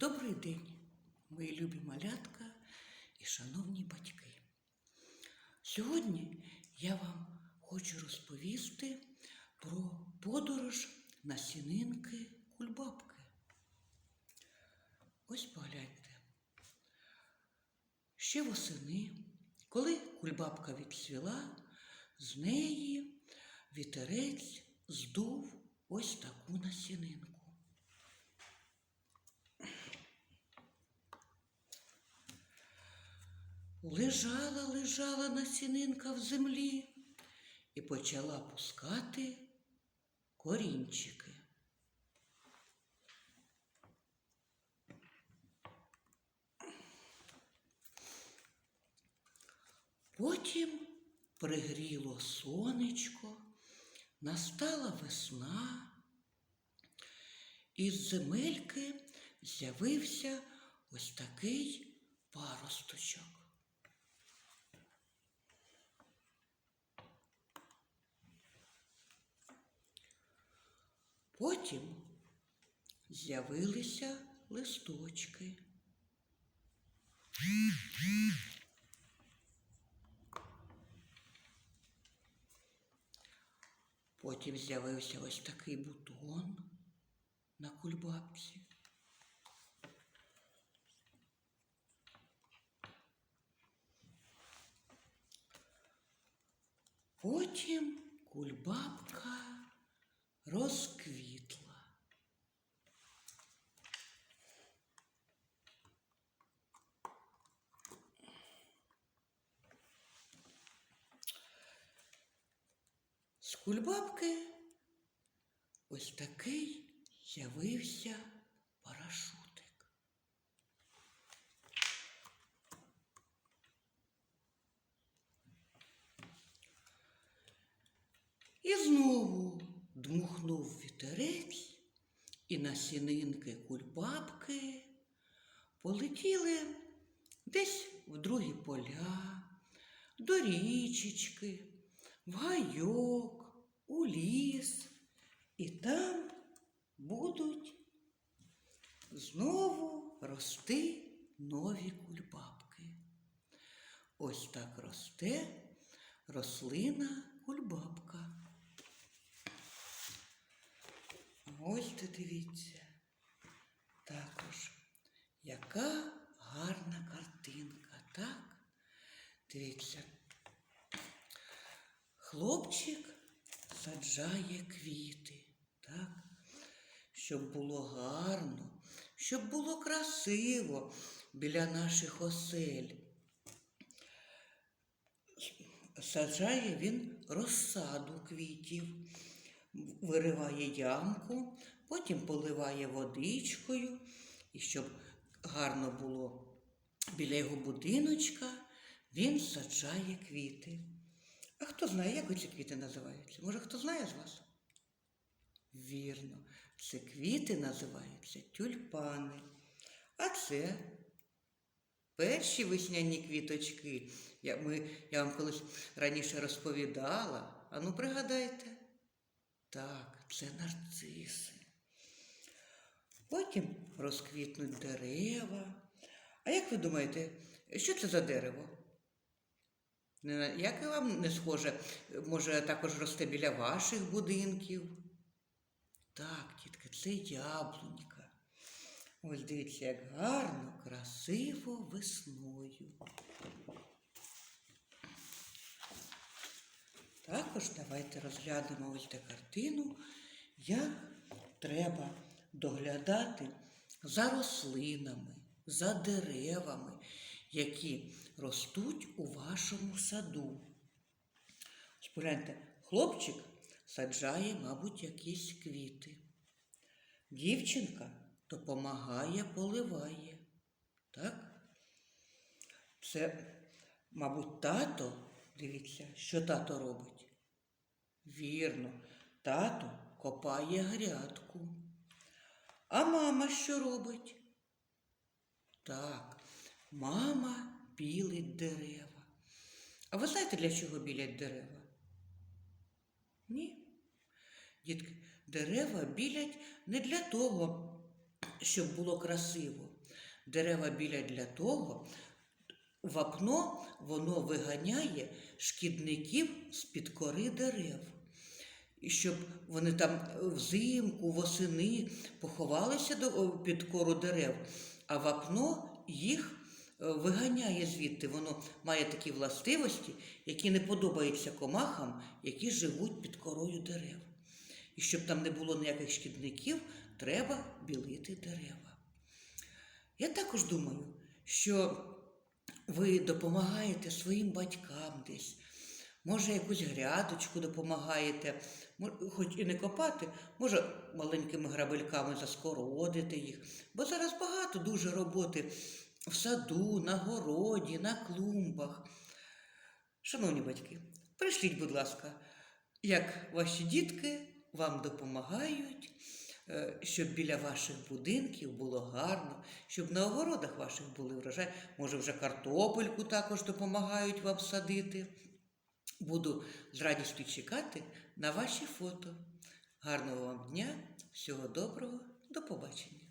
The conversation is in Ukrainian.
Добрий день, мої любі малятка і шановні батьки. Сьогодні я вам хочу розповісти про подорож на сінинки кульбабки. Ось погляньте. Ще восени, коли кульбабка відцвіла, з неї вітерець здув ось таку насінинку. Лежала, лежала насінинка в землі і почала пускати корінчики. Потім пригріло сонечко, настала весна, із земельки з'явився ось такий паросточок. Потім з'явилися листочки. Потім з'явився ось такий бутон на кульбабці. Потім кульбабка розквітла. З кульбабки ось такий з'явився парашутик. І знову дмухнув вітерець, і насінинки кульбабки полетіли десь в другі поля, до річечки, в гайок, у ліс, і там будуть знову рости нові кульбабки. Ось так росте рослина кульбабка. Ось ти дивіться. Також, яка гарна картинка, так? Дивіться. Хлопчик саджає квіти, так? Щоб було гарно, щоб було красиво біля наших осель. Саджає він розсаду квітів, вириває ямку, потім поливає водичкою, і щоб гарно було біля його будиночка, він саджає квіти. А хто знає, як ці квіти називаються? Може, хто знає з вас? Вірно, це квіти називаються тюльпани. А це перші весняні квіточки. Я, ми, я вам колись раніше розповідала. А ну пригадайте. Так, це нарциси. Потім розквітнуть дерева. А як ви думаєте, що це за дерево? Як вам не схоже, може також росте біля ваших будинків? Так, тітки, це яблунька. Ось дивіться, як гарно, красиво весною. Також давайте розглянемо ось цю картину, як треба доглядати за рослинами, за деревами, які ростуть у вашому саду. Ось Погляньте, хлопчик саджає, мабуть, якісь квіти. Дівчинка допомагає, поливає. Так? Це, мабуть, тато. Дивіться, що тато робить. Вірно, тато копає грядку. А мама що робить? Так, мама білить дерева. А ви знаєте, для чого білять дерева? Ні. Дітки, дерева білять не для того, щоб було красиво. Дерева біля для того, вапно воно виганяє шкідників з-під кори дерев. І щоб вони там взимку, восени поховалися під кору дерев, а вапно їх виганяє звідти. Воно має такі властивості, які не подобаються комахам, які живуть під корою дерев. І щоб там не було ніяких шкідників, треба білити дерева. Я також думаю, що ви допомагаєте своїм батькам десь, може, якусь грядочку допомагаєте, хоч і не копати, може маленькими грабельками заскородити їх. Бо зараз багато дуже роботи в саду, на городі, на клумбах. Шановні батьки, прийшліть, будь ласка, як ваші дітки вам допомагають, е, щоб біля ваших будинків було гарно, щоб на огородах ваших були врожай. Може, вже картопельку також допомагають вам садити. Буду з радістю чекати на ваші фото. Гарного вам дня, всього доброго, до побачення.